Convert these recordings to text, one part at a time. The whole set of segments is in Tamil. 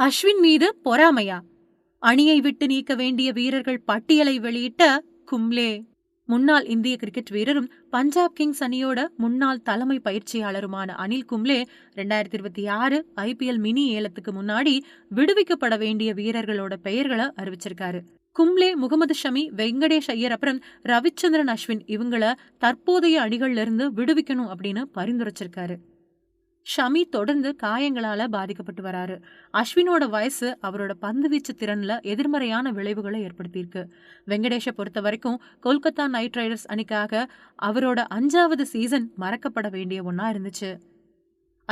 அஸ்வின் மீது பொறாமையா? அணியை விட்டு நீக்க வேண்டிய வீரர்கள் பட்டியலை வெளியிட்ட கும்லே. முன்னாள் இந்திய கிரிக்கெட் வீரரும் பஞ்சாப் கிங்ஸ் அணியோட முன்னாள் தலைமை பயிற்சியாளருமான அனில் கும்லே ரெண்டாயிரத்தி இருபத்தி ஆறு ஐபிஎல் மினி ஏலத்துக்கு முன்னாடி விடுவிக்கப்பட வேண்டிய வீரர்களோட பெயர்களை அறிவிச்சிருக்காரு. கும்ளே முகமது ஷமி வெங்கடேஷ் ஐயர் அப்புறம் ரவிச்சந்திரன் அஸ்வின் இவங்கள தற்போதைய அணிகள்ல இருந்து விடுவிக்கணும் அப்படின்னு பரிந்துரைச்சிருக்காரு. ஷமி தொடர்ந்து காயங்களால பாதிக்கப்பட்டு வராரு. அஸ்வினோட வயசு அவரோட பந்து வீச்சு திறன்ல எதிர்மறையான விளைவுகளை ஏற்படுத்தியிருக்கு. வெங்கடேஷை பொறுத்த வரைக்கும் கொல்கத்தா நைட் ரைடர்ஸ் அணிக்காக அவரோட அஞ்சாவது சீசன் மறக்கப்பட வேண்டிய ஒன்னா இருந்துச்சு.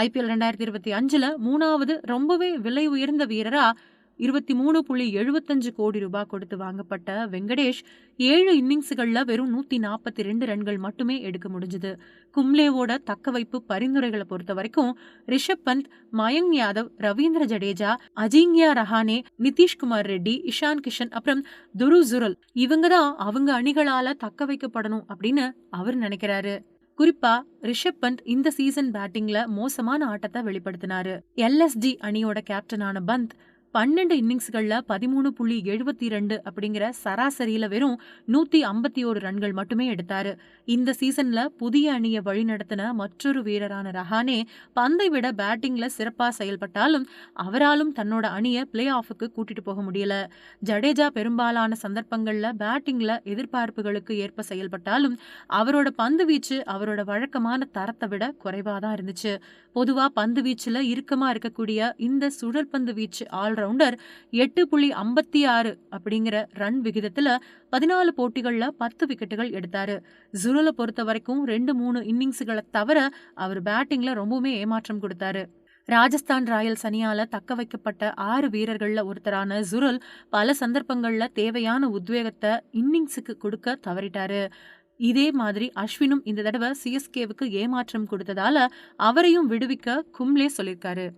ஐபிஎல் ரெண்டாயிரத்தி இருபத்தி அஞ்சுல மூணாவது ரொம்பவே விலை உயர்ந்த வீரரா இருபத்தி மூணு புள்ளி எழுபத்தஞ்சு கோடி ரூபாய் கொடுத்து வாங்கப்பட்ட வெங்கடேஷ் ஏழு இன்னிங்ஸுகளில் வெறும் நூத்தி நாற்பத்தி ரெண்டு ரன்கள் மட்டுமே எடுக்க முடிஞ்சது. கும்லேவோட தக்க வைப்பு பரிந்துரைகளை பொறுத்த வரைக்கும் ரிஷப் பந்த் மயங்க் யாதவ் ரவீந்திர ஜடேஜா அஜிங்கியா ரஹானே நிதிஷ்குமார் ரெட்டி இஷான் கிஷன் அப்புறம் துரு ஜுரல் இவங்க தான் அவங்க அணிகளால தக்க வைக்கப்படணும் அப்படின்னு அவர் நினைக்கிறாரு. குறிப்பா ரிஷப் பந்த் இந்த சீசன் பேட்டிங்ல மோசமான ஆட்டத்தை வெளிப்படுத்தினாரு. எல்எஸ்டி அணியோட கேப்டனான பந்த் பன்னெண்டு இன்னிங்ஸ்களில் பதிமூணு புள்ளி எழுபத்தி ரெண்டு அப்படிங்கிற சராசரியில் வெறும் நூற்றி ஐம்பத்தி ஒரு ரன்கள் மட்டுமே எடுத்தார். இந்த சீசனில் புதிய அணியை வழிநடத்தின மற்றொரு வீரரான ரஹானே பந்தை விட பேட்டிங்கில் சிறப்பாக செயல்பட்டாலும் அவராலும் தன்னோட அணியை பிளே ஆஃபுக்கு கூட்டிட்டு போக முடியல. ஜடேஜா பெரும்பாலான சந்தர்ப்பங்களில் பேட்டிங்கில் எதிர்பார்ப்புகளுக்கு ஏற்ப செயல்பட்டாலும் அவரோட பந்து வீச்சு அவரோட வழக்கமான தரத்தை விட குறைவாக தான் இருந்துச்சு. பொதுவாக பந்து வீச்சில் இறுக்கமாக இருக்கக்கூடிய இந்த சுழற்பந்து வீச்சு ஆல் ஆல்ரவுண்டர் எட்டு புள்ளி ஐம்பத்தி ஆறு அப்படிங்கிற ரன் விகிதத்துல பதினாலு போட்டிகளில் பத்து விக்கெட்டுகள் எடுத்தாரு. ஜுரலை பொறுத்த வரைக்கும் ரெண்டு மூணு இன்னிங்ஸுகளை தவிர அவர் பேட்டிங்ல ரொம்பவுமே ஏமாற்றம் கொடுத்தாரு. ராஜஸ்தான் ராயல்ஸ் அணியால் தக்க வைக்கப்பட்ட ஆறு வீரர்களில் ஒருத்தரான ஜுரல் பல சந்தர்ப்பங்களில் தேவையான உத்வேகத்தை இன்னிங்ஸுக்கு கொடுக்க தவறிட்டாரு. இதே மாதிரி அஸ்வினும் இந்த தடவை சிஎஸ்கேவுக்கு ஏமாற்றம் கொடுத்ததால அவரையும் விடுவிக்க கும்லே சொல்லியிருக்காரு.